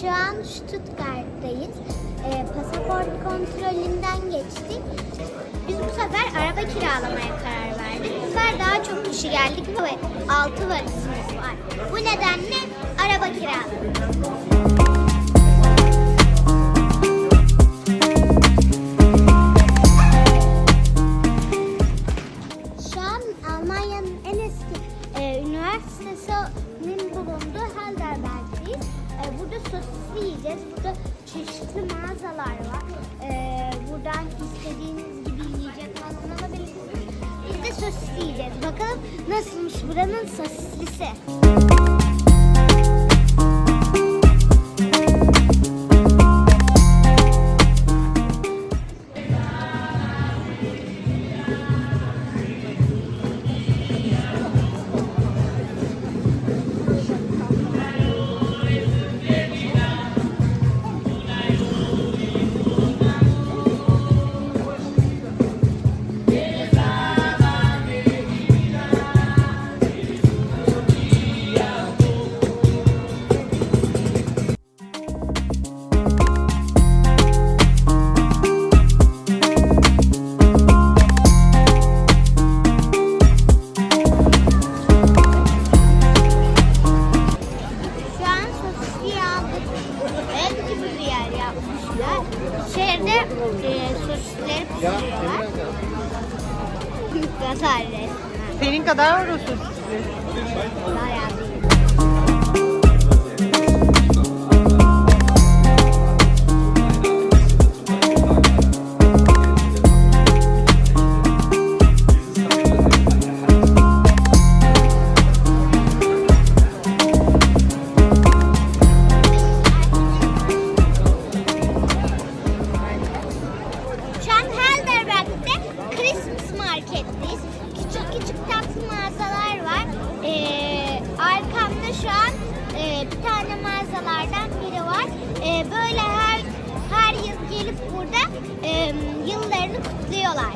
Şu an Stuttgart'tayız. Ee, pasaport kontrolünden geçtik. Biz bu sefer araba kiralamaya karar verdik. Bu sefer daha çok kişi geldik ve 6 valizimiz var. Bu nedenle araba kiraladık. Kadar var Ee, böyle her her yıl gelip burada e, yıllarını kutluyorlar.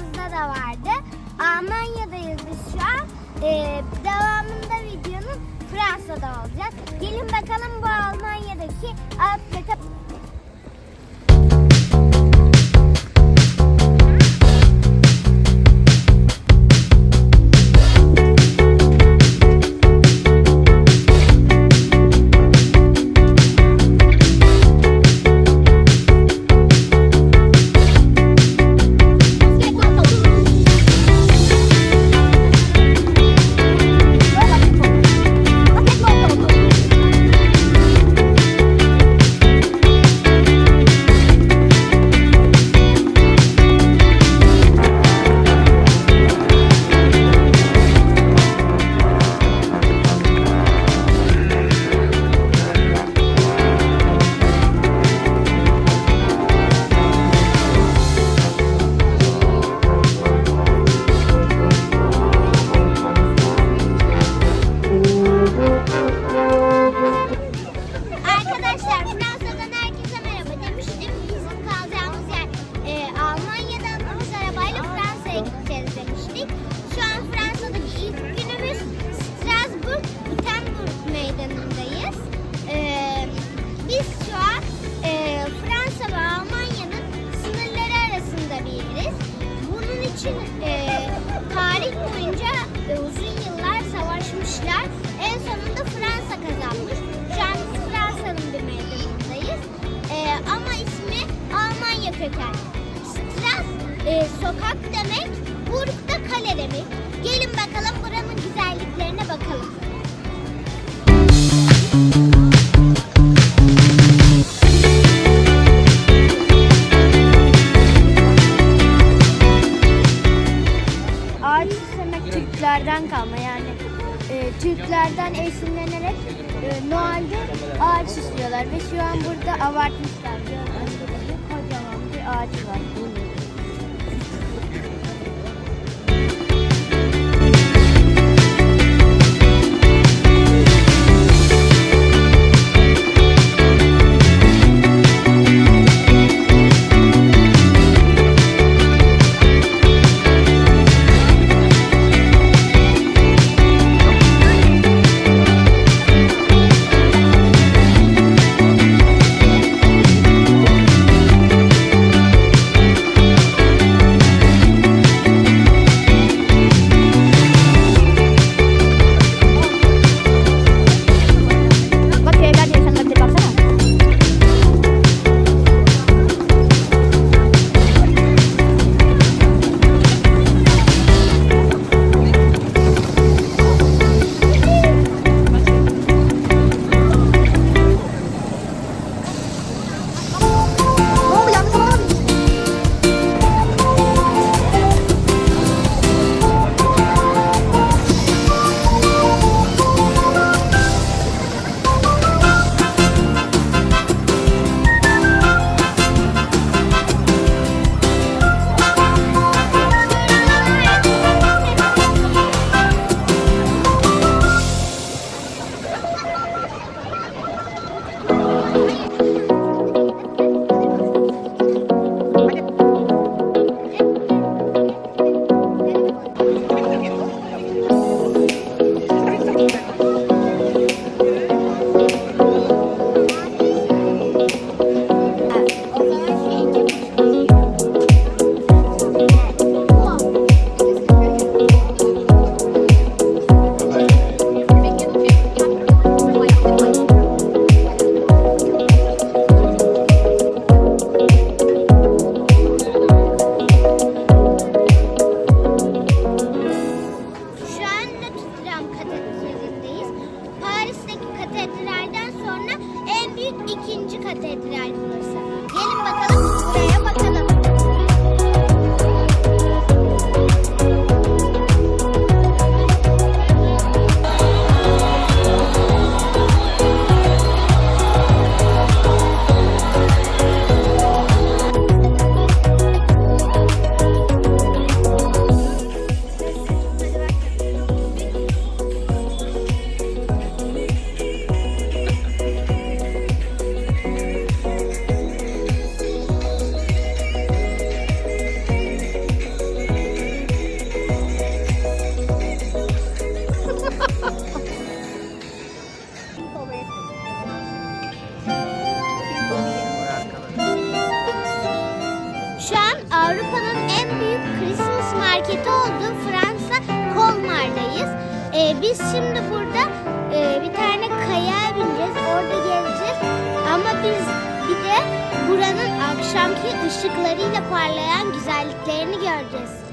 Videomuzda da vardı. Almanya'dayız biz şu an. Ee, devamında videonun Fransa'da olacak. Gelin bakalım bu Almanya'daki outlet'e imagination. Şu an burada abartmışlar. Kocaman bir ağacı var. катедраль. ışıklarıyla parlayan güzelliklerini göreceğiz.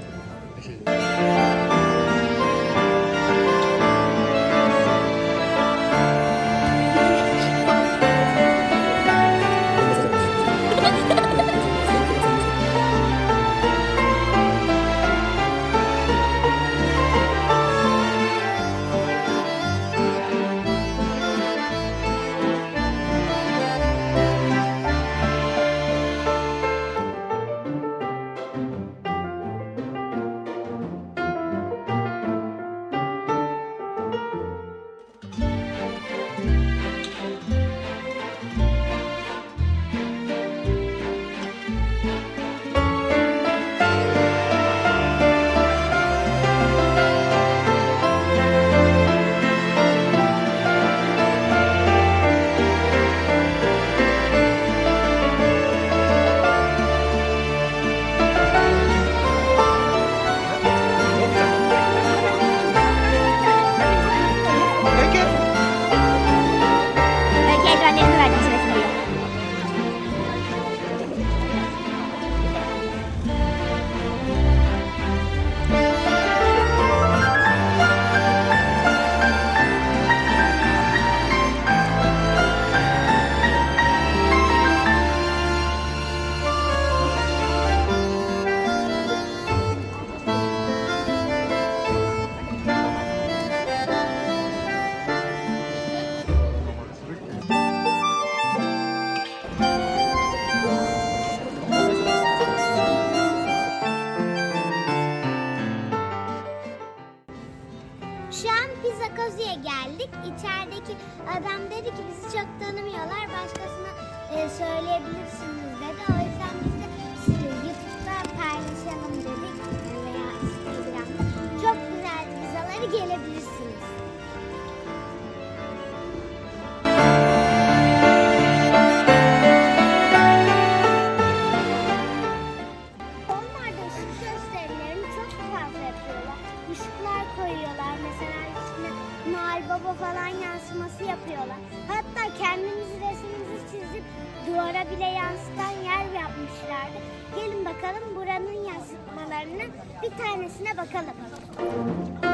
geldik. İçerideki adam dedi ki bizi çok tanımıyorlar. Başkasına e, söyleyebilirsiniz dedi. O yüzden Duvara bile yansıtan yer yapmışlardı. Gelin bakalım buranın yansıtmalarına bir tanesine bakalım.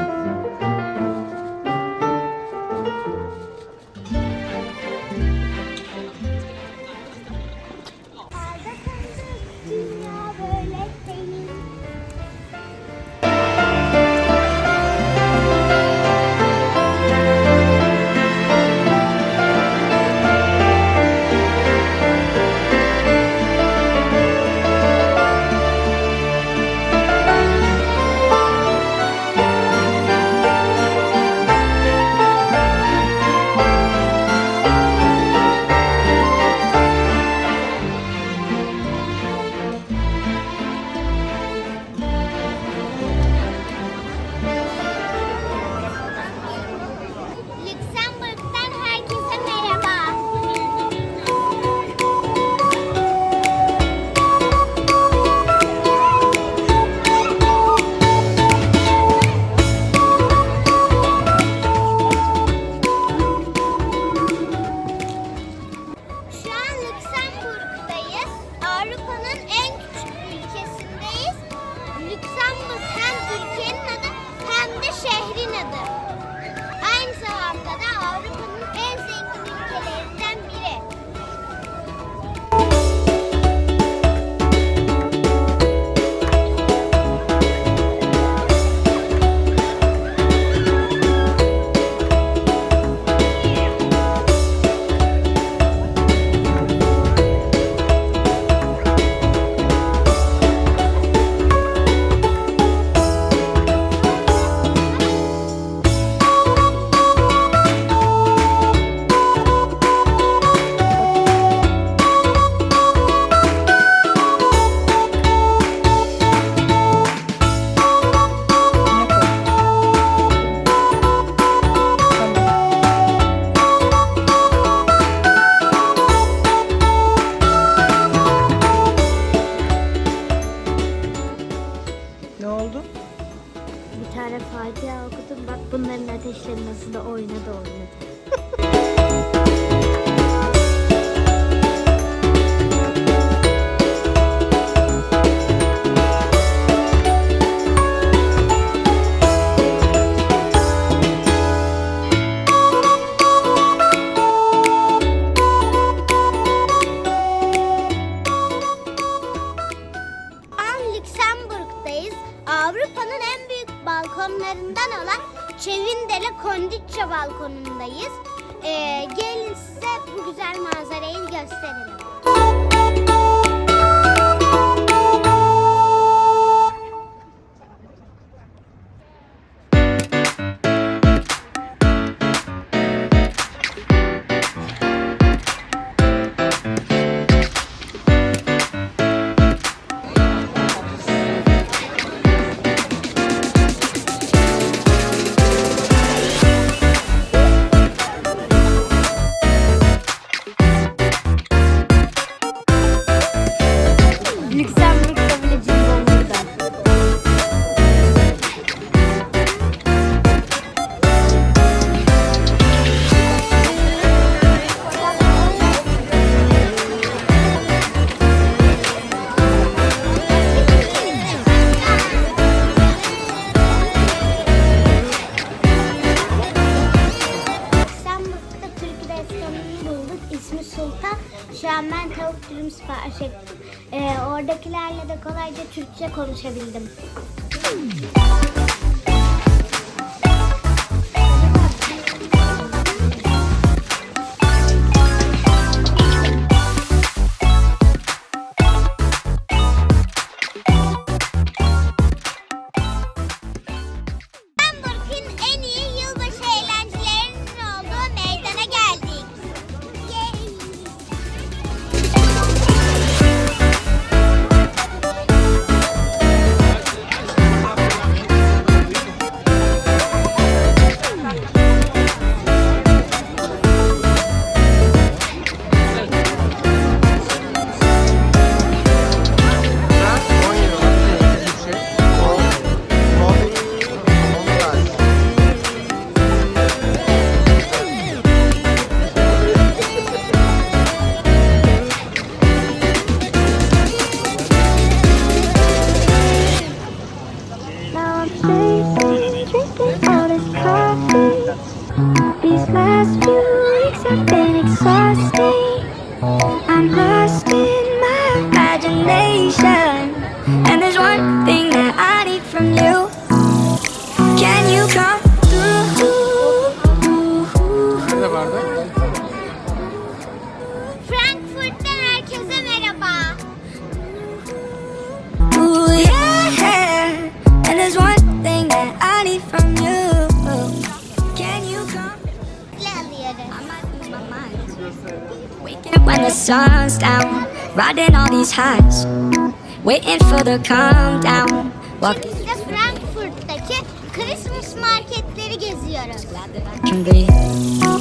Avrupa'nın en büyük balkonlarından olan Çevindele Konditçe balkonundayız. Ee, gelin size bu güzel manzarayı gösterelim. açabildim. Waking when the sun's down, riding all these highs, waiting for the calm down. Walk de Frankfurt'taki Christmas marketleri geziyoruz. can be,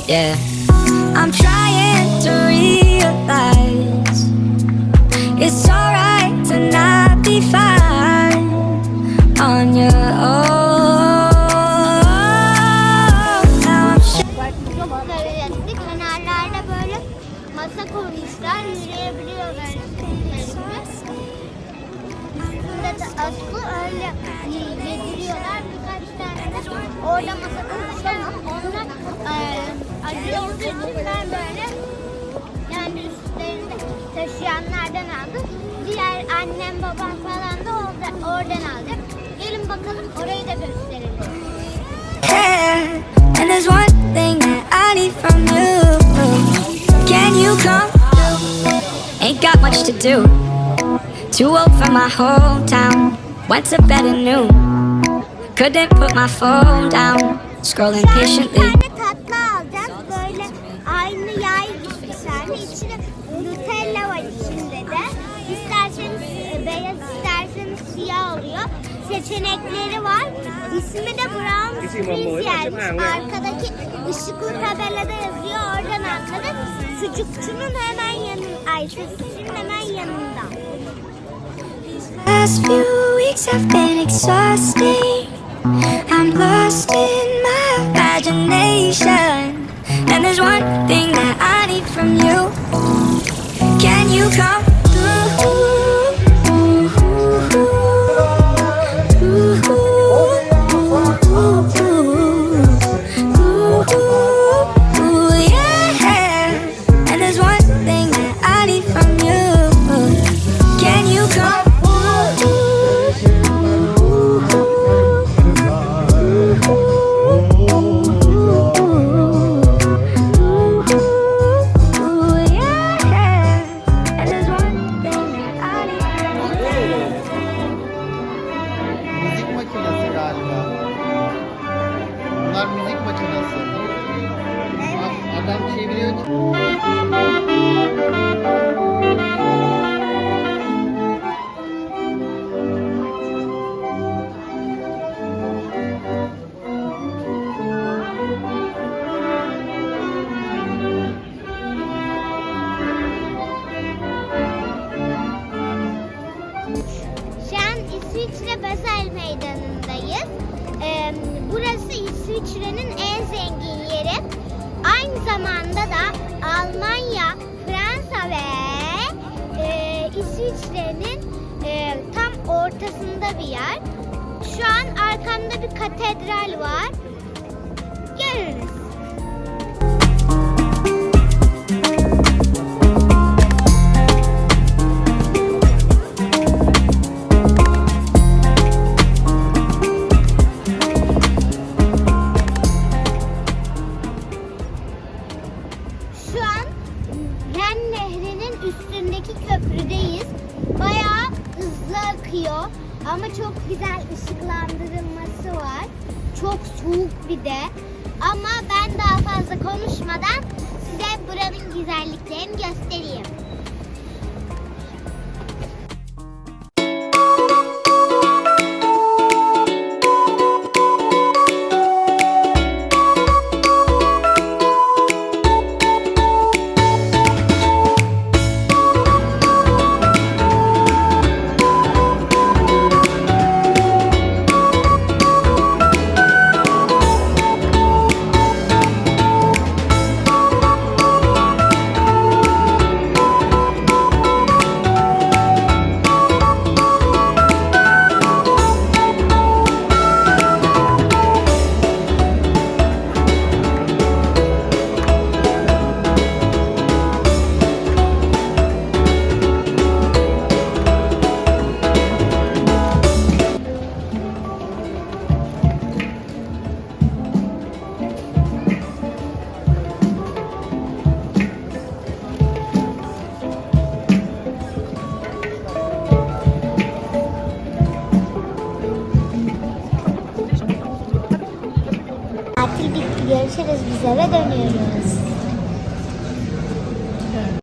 yeah. I'm trying to realize it's alright to not be fine on your own. Aslı öyle yediriyorlar. Birkaç tane orada masa koymuşlar ama onlar e, acı olduğu böyle yani üstlerinde taşıyanlardan aldım. Diğer annem babam falan da orada, oradan aldı. Gelin bakalım orayı da gösterelim. And there's one thing that I need from you. Can you come? Ain't got much to do. Too old for my hometown. Went to bed at noon. Couldn't put my phone down. Scrolling patiently. Nutella var içinde de. İsterseniz e, beyaz, isterseniz siyah oluyor. Seçenekleri var. İsmi de Brown Springs yazmış. Arkadaki ışıklı tabelada yazıyor. Oradan anladım. Sucukçunun hemen yanında. Ay sosisçinin hemen yanında. Last few weeks have been exhausting. I'm lost in my imagination. And there's one thing that I need from you. Can you come Basel Meydanı'ndayız. Ee, burası İsviçre'nin en zengin yeri. Aynı zamanda da Almanya, Fransa ve e, İsviçre'nin e, tam ortasında bir yer. Şu an arkamda bir katedral var. Görürüz. Akıyor ama çok güzel ışıklandırılması var. Çok soğuk bir de. Ama ben daha fazla konuşmadan size buranın güzelliklerini göstereyim.